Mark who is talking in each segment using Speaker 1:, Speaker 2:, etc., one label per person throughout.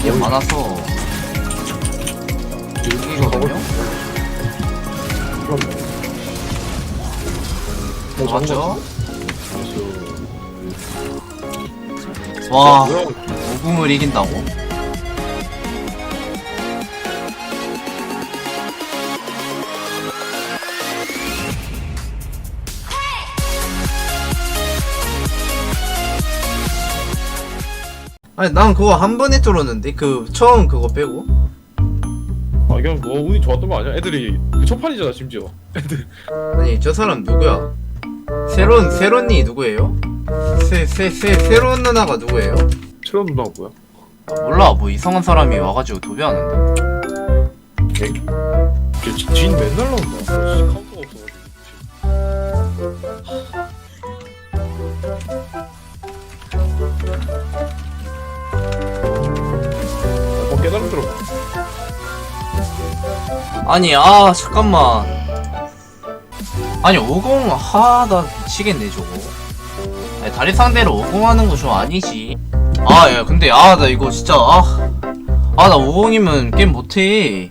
Speaker 1: 이게 많아서 여기거든요? 맞죠? 와
Speaker 2: 뭐야?
Speaker 1: 오궁을 이긴다고? 아니 난 그거 한 번에 뚫었는데 그 처음 그거 빼고
Speaker 2: 아 그냥 너 운이 좋았던 거 아니야? 애들이 그 첫판이잖아 심지어. 애들
Speaker 1: 아니 저 사람 누구야? 새로운 새로니 누구예요? 새새새 새로운 누나가 누구예요?
Speaker 2: 최근 누나가 뭐야?
Speaker 1: 몰라 뭐 이상한 사람이 와가지고 도배하는데
Speaker 2: 걔 지- 진 맨날 나온다.
Speaker 1: 아니 아 잠깐만. 아니 50 하나 미치겠네 저거. 아니 다리 상대로 50 하는 거 좀 아니지. 아 야 근데 아 나 이거 진짜 아아나 50이면 게임 못해.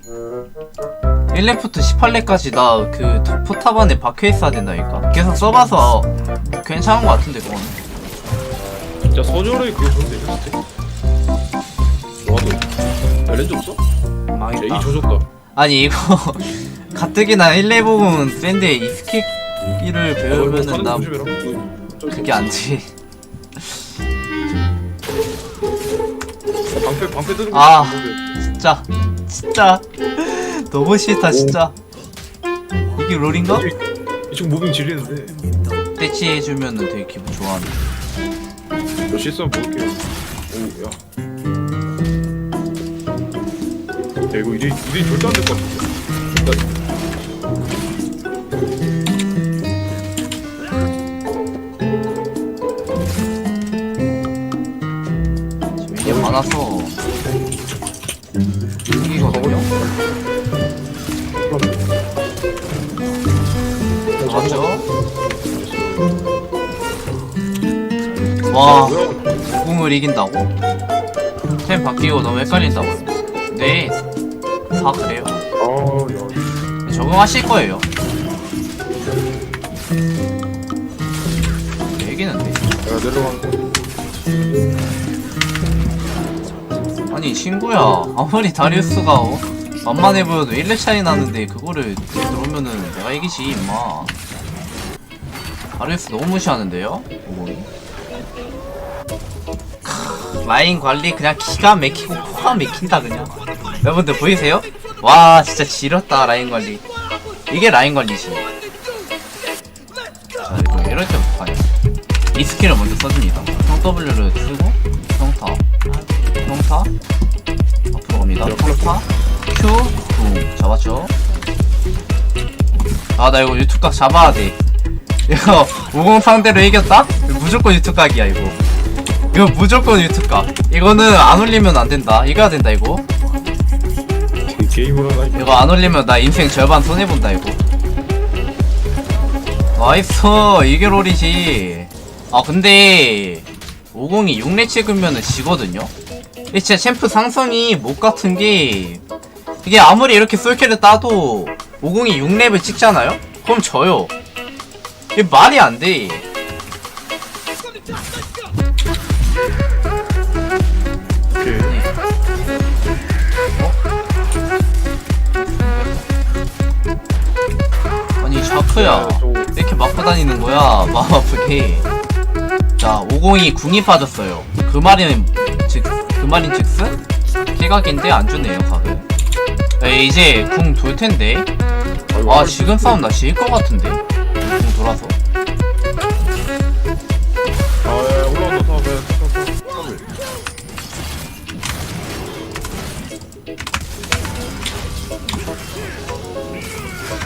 Speaker 1: 1렙부터 18렙까지 나 그 포탑 안에 박혀있어야 된다니까. 계속 써봐서 괜찮은 거 같은데 그거는
Speaker 2: 진짜 서절의 그거 좋은데 진짜. 와도 렌즈 없어?
Speaker 1: 망했다.
Speaker 2: 야, 이 조졌다.
Speaker 1: 아니 이거 가뜩이나 1렙 50은 센데 이 스킬을 배우면은 나 그게 안돼
Speaker 2: 방패 방패 드는
Speaker 1: 아.
Speaker 2: 거.
Speaker 1: 진짜 진짜 너무 싫다 진짜 이게 롤인가?
Speaker 2: 이쪽 무빙 지리는데.
Speaker 1: 대치해주면은 되게 기분 좋아하는
Speaker 2: 너 실수하면 볼게요. 오, 야. 야, 이거 이제, 이제 절대 안 될 것 같은데. 일단,
Speaker 1: 지금 이게 많아서 이기거든요? 맞죠? 와
Speaker 2: 뭐야?
Speaker 1: 공을 이긴다고? 템 바뀌고 너무 헷갈린다고요 네 다 그래요
Speaker 2: 아, 야.
Speaker 1: 적응하실 거예요
Speaker 2: 야, 내려가는 거.
Speaker 1: 아니 친구야 아무리 다리우스가 어? 만만해 보여도 1렙 차이 나는데 그거를 들어오면은 내가 이기지 임마 다리우스 너무 무시하는데요? 오공이 크, 라인 관리 그냥 기가 막히고 코가 막힌다 그냥 여러분들 보이세요? 와 진짜 지렸다 라인 관리. 이게 라인 관리지. 자 이거 이럴 때 어떡하냐? 이 스킬을 먼저 써줍니다. 형 W를 쓰고 평타 평타 앞으로 갑니다. 평타 큐 붕. 잡았죠? 아 나 이거 유튜브 각 잡아야 돼. 이거 50 상대로 이겼다? 무조건 유튜브 각이야 이거. 이거 무조건 유튜브 각. 이거는 안 올리면 안 된다. 이겨야 된다 이거
Speaker 2: 게- 게임을 하나.
Speaker 1: 이거 안 올리면 나 인생 절반 손해본다 이거 나이스 이게 롤이지 아 근데 50이 6렙 찍으면은 지거든요 이게 진짜 챔프 상성이 못 같은 게 이게 아무리 이렇게 솔캐를 따도 50이 6렙을 찍잖아요? 그럼 져요 이게 말이 안돼 샤프야
Speaker 2: 저-
Speaker 1: 이렇게 맞고 다니는 거야? 마음 아프게. 자 502 궁이 빠졌어요. 그 말인 즉그 말인 즉슨? 킬각인데 안 주네요 각을 에 이제 궁 돌 텐데.
Speaker 2: 아
Speaker 1: 지금 싸움 나질것 같은데. 궁 돌아서.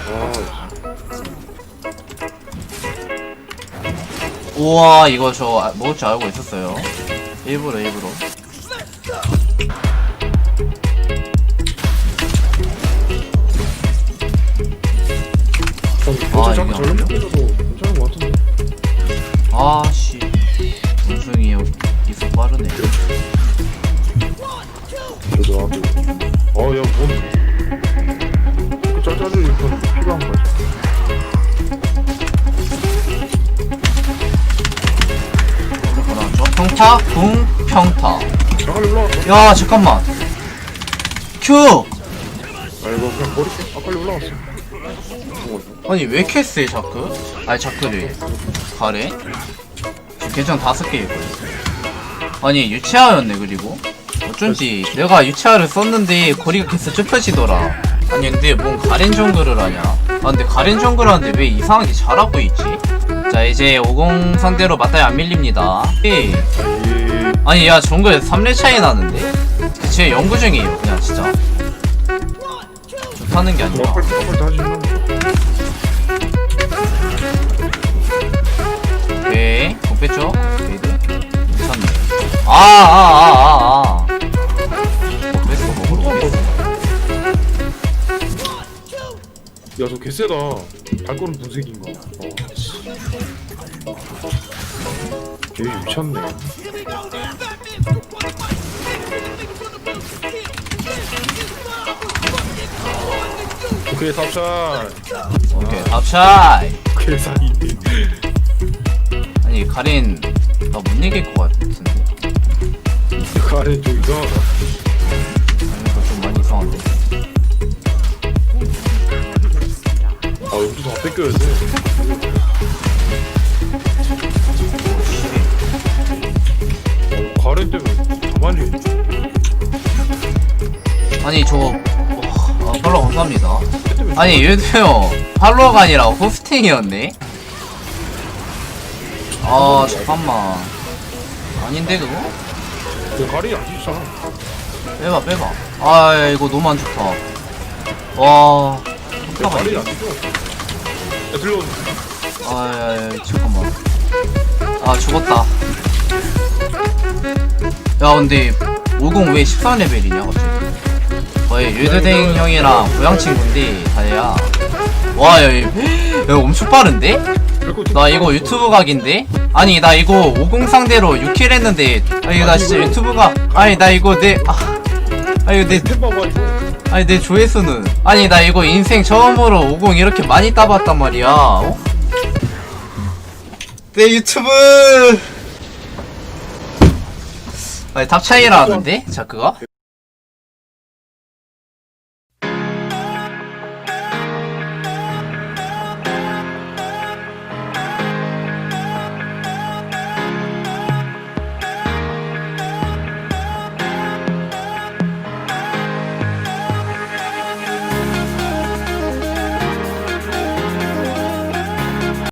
Speaker 2: 아,
Speaker 1: 우와 이거 저 아- 먹을 줄 알고 있었어요. 일부러 일부러.
Speaker 2: 아, 도 괜찮은 것 같은데.
Speaker 1: 아씨. 우승이 형 기술 빠르네.
Speaker 2: 어야 뭔 짜짜를 이건 필요한 거지
Speaker 1: 평타 궁 평타. 야 잠깐만. 큐
Speaker 2: 아 이거 그냥 버릴게 아 빨리 올라왔어
Speaker 1: 아니 왜 이렇게 세 자크? 아니 자크래 가래? 계정 다섯 개 있거든 아니 유치아였네 그리고. 어쩐지 내가 유치아를 썼는데 거리가 계속 좁혀지더라. 아니 근데 뭔 가렌 정글을 하냐? 아 근데 가렌 정글 하는데 왜 이상하게 잘하고 있지? 자 이제 50 상대로 맞다이 안 밀립니다 아니 야 정글 3렙 차이 나는데? 제 연구 중이에요 그냥 진짜 좋다는 게 아니라
Speaker 2: 발걸음 분색인가 어. 얘 미쳤네. 오케이 탑샷
Speaker 1: 오케이 탑샤이
Speaker 2: 개사이
Speaker 1: 아니 가린 나 못 이길 것 같은데.
Speaker 2: 가렌 좀 이상하다.
Speaker 1: 아니 좀 많이 이상한데
Speaker 2: 아 여기도 다 뺏겨야 돼 어, 가렌 때문에 가만히
Speaker 1: 아니 와, 아, 팔로우 감사합니다. 아니 얘도요 팔로워가 아니라 호스팅이었네? 아 잠깐만. 아닌데 그거?
Speaker 2: 야, 가렌이 안 지잖아.
Speaker 1: 빼봐 빼봐. 아 이거 너무 안 좋다. 와
Speaker 2: 야, 가렌이 안야 들려
Speaker 1: 아 잠깐만. 아 죽었다. 야 근데 50 왜 14레벨이냐 갑자기? 거의 유드댕 형이랑 고향 친구인데 다혜야. 와야 야, 야, 엄청 빠른데? 나 이거 유튜브 각인데? 아니 나 이거 50 상대로 6킬 했는데 아니 나 진짜 유튜브 각 아니 나 이거 내 아, 아니
Speaker 2: 내템 봐봐 이거
Speaker 1: 아니 내 조회수는 아니 나 이거 인생 처음으로 50 이렇게 많이 따봤단 말이야 어? 내 유튜브 아니 탑 차이라 하는데 자크가?